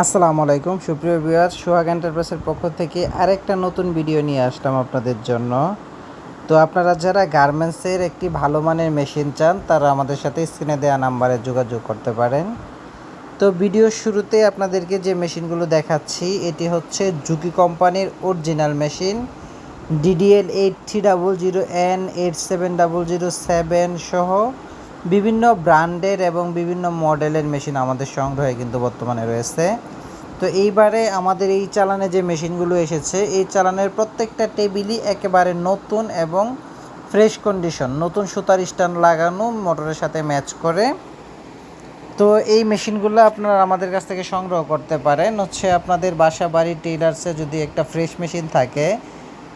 আসসালামু আলাইকুম। সুপ্রিয় ভিউয়ার্স, সোহাগ এন্টারপ্রাইজের পক্ষ থেকে আরেকটা নতুন ভিডিও নিয়ে আসলাম আপনাদের জন্য। তো আপনারা যারা গার্মেন্টসের একটি ভালো মানের মেশিন চান, তারা আমাদের সাথে স্ক্রিনে দেওয়া নাম্বারে যোগাযোগ করতে পারেন। তো ভিডিওর শুরুতে আপনাদেরকে যে মেশিনগুলো দেখাচ্ছি, এটি হচ্ছে জুকি কোম্পানির original machine. DDL eight three double zero N eight seven double zero seven সহ বিভিন্ন ব্র্যান্ডের এবং বিভিন্ন মডেলের মেশিন আমাদের সংগ্রহে কিন্তু বর্তমানে রয়েছে। তো এইবারে আমাদের এই চালানে যে মেশিনগুলো এসেছে, এই চালানের প্রত্যেকটা টেবিলই একেবারে নতুন এবং ফ্রেশ কন্ডিশন, নতুন সুতার স্ট্যান্ড লাগানো, মোটরের সাথে ম্যাচ করে। তো এই মেশিনগুলো আপনারা আমাদের কাছ থেকে সংগ্রহ করতে পারেন। হচ্ছে আপনাদের বাসা বাড়ি টেইলার্সে যদি একটা ফ্রেশ মেশিন থাকে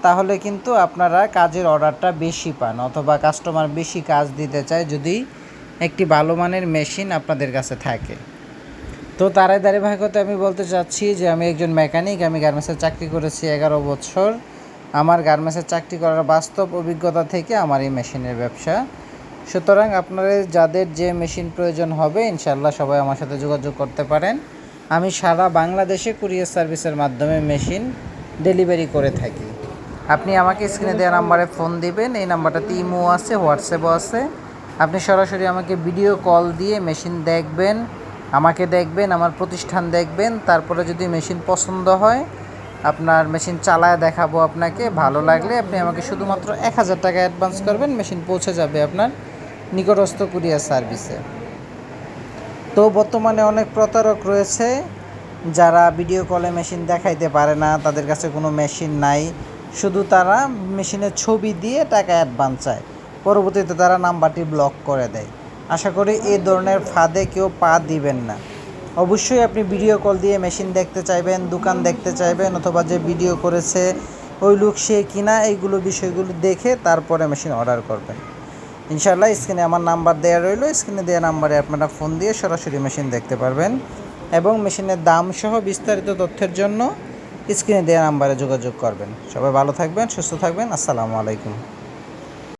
তাহলে কিন্তু আপনারা কাজের অর্ডারটা বেশি পান অথবা কাস্টমার বেশি কাজ দিতে চায় যদি একটি ভালো মানের মেশিন আপনাদের কাছে থাকে। তো তারাই ভাগতে আমি বলতে চাচ্ছি যে আমি একজন মেকানিক, আমি গার্মেন্টসের চাকরি করেছি এগারো বছর। আমার গার্মেন্টসের চাকরি করার বাস্তব অভিজ্ঞতা থেকে আমার এই মেশিনের ব্যবসা। সুতরাং আপনাদের যাদের যে মেশিন প্রয়োজন হবে ইনশাল্লাহ সবাই আমার সাথে যোগাযোগ করতে পারেন। আমি সারা বাংলাদেশে কুরিয়ার সার্ভিসের মাধ্যমে মেশিন ডেলিভারি করে থাকি। আপনি আমাকে স্ক্রিনে দেওয়া নাম্বারে ফোন দিবেন, এই নাম্বারটাতে ইমো আছে হোয়াটসঅ্যাপও আছে। আপনি সরাসরি আমাকে ভিডিও কল দিয়ে মেশিন দেখবেন, আমাকে দেখবেন, আমার প্রতিষ্ঠান দেখবেন, তারপরে যদি মেশিন পছন্দ হয়, আপনার মেশিন চালায় দেখাবো আপনাকে, ভালো লাগলে আপনি আমাকে শুধুমাত্র এক হাজার টাকা অ্যাডভান্স করবেন মেশিন পৌঁছে যাবে আপনার নিকটস্থ কুরিয়ার সার্ভিসে তো বর্তমানে অনেক প্রতারক রয়েছে, যারা ভিডিও কলে মেশিন দেখাইতে পারে না, তাদের কাছে কোনো মেশিন নাই। শুধু তারা মেশিনের ছবি দিয়ে টাকা অ্যাডভান্স চায়। পরবর্তীতে তারা নাম্বারটি ব্লক করে দেয়। আশা করি এই ধরনের ফাঁদে কেউ পা দিবেন না। অবশ্যই আপনি ভিডিও কল দিয়ে মেশিন দেখতে চাইবেন, দোকান দেখতে চাইবেন, অথবা যে ভিডিও করেছে, ওই লোক সে কিনা, এইগুলো বিষয়গুলো দেখে তারপরে মেশিন অর্ডার করবেন। ইনশাল্লাহ স্ক্রিনে আমার নাম্বার দেওয়া রইল। স্ক্রিনে দেওয়া নাম্বারে আপনারা ফোন দিয়ে সরাসরি মেশিন দেখতে পারবেন এবং মেশিনের দাম সহ বিস্তারিত তথ্যের জন্য স্ক্রিনে দেওয়া নাম্বারে যোগাযোগ করবেন। সবাই ভালো থাকবেন সুস্থ থাকবেন। আসসালামু আলাইকুম।